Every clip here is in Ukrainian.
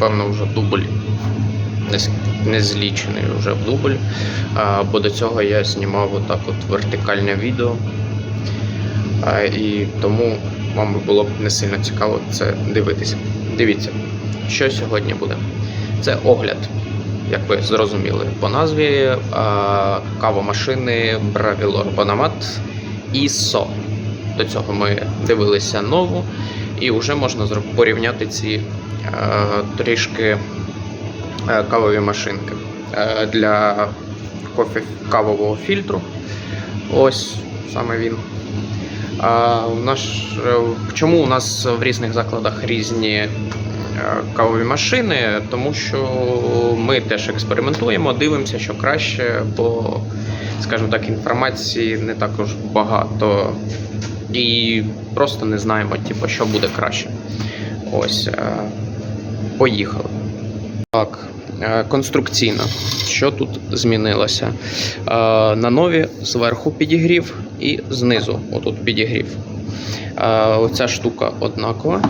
Певно, вже дубль. Не, злічений вже в дубль. А, бо до цього я знімав отак от вертикальне відео. А, і тому вам було б не сильно цікаво це дивитися. Дивіться, що сьогодні буде. Це огляд, як ви зрозуміли по назві, а, кавомашини Bravilor Bonamat ISO. До цього ми дивилися нову, і вже можна порівняти ці трішки е, кавові машинки Е, для кофе кавового фільтру. Ось саме він. А у нас, е, чому у нас в різних закладах різні е, кавові машини? Тому що ми теж експериментуємо, дивимося, що краще, бо, скажімо так, інформації не також багато. І просто не знаємо, типу, що буде краще. Ось. Поїхали. Так, е, конструкційно. Що тут змінилося? Е, На нові зверху підігрів і знизу отут підігрів. Е, Оця штука однакова.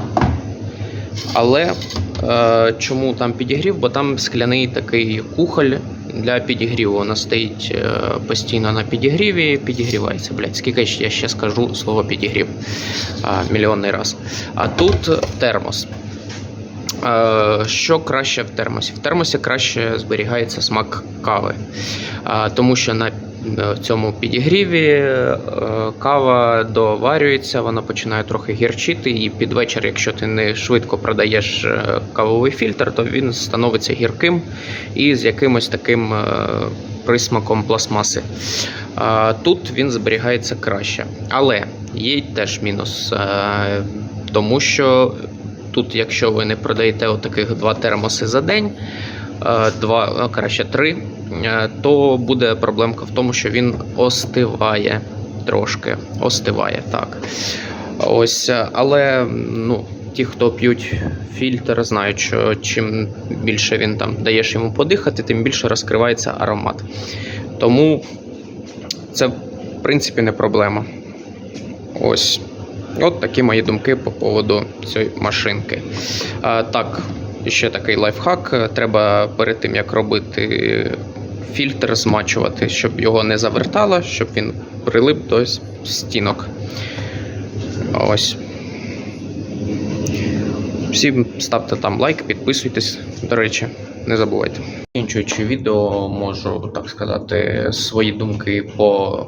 Але чому там підігрів? Бо там скляний такий кухоль для підігріву. Вона стоїть постійно на підігріві, підігрівається. Блядь, скільки я ще скажу слово підігрів мільйонний раз. А тут термос. Е, Що краще в термосі? В термосі краще зберігається смак кави, тому що на е, цьому підігріві е, кава доварюється, вона починає трохи гірчити, і під вечір, якщо ти не швидко продаєш е, кавовий фільтр, то він становиться гірким і з якимось таким е, присмаком пластмаси. Тут він зберігається краще. Але є теж мінус, е, тому що тут, якщо ви не продаєте отаких два термоси за день, е, два, ну, краще три, е, то буде проблемка в тому, що він остиває трошки. Остиває, так. Ось, е, але ну, ті, хто п'ють фільтр, знають, що чим більше він там даєш йому подихати, тим більше розкривається аромат. Тому це, в принципі, не проблема. Ось. От такі мої думки по поводу цієї машинки. А, так, ще такий лайфхак. Треба перед тим, як робити фільтр, змачувати, щоб його не завертало, щоб він прилип до стінок. Ось. Всім ставте там лайк, підписуйтесь, до речі, не забувайте. Закінчуючи відео, можу так сказати свої думки по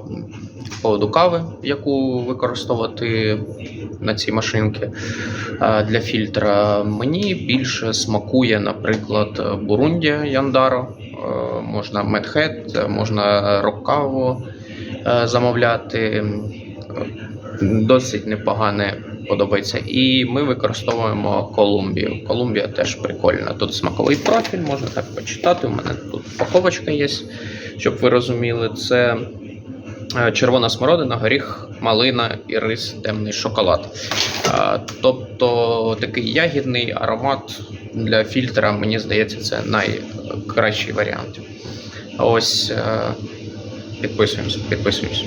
поводу кави, яку використовувати на цій машинці для фільтра. Мені більше смакує, наприклад, Бурундія Яндаро, Е, можна Медхед, можна Роккаву е, замовляти. Е, Досить непогане подобається. І ми використовуємо Колумбію. Колумбія теж прикольна. Тут смаковий профіль, можна так почитати. У мене тут упаковочка є, щоб ви розуміли. Це е, червона смородина, горіх, малина і рис, темний шоколад. Тобто такий ягідний аромат для фільтра, мені здається, це найкращий варіант. Ось е, підписуємося, підписуємося.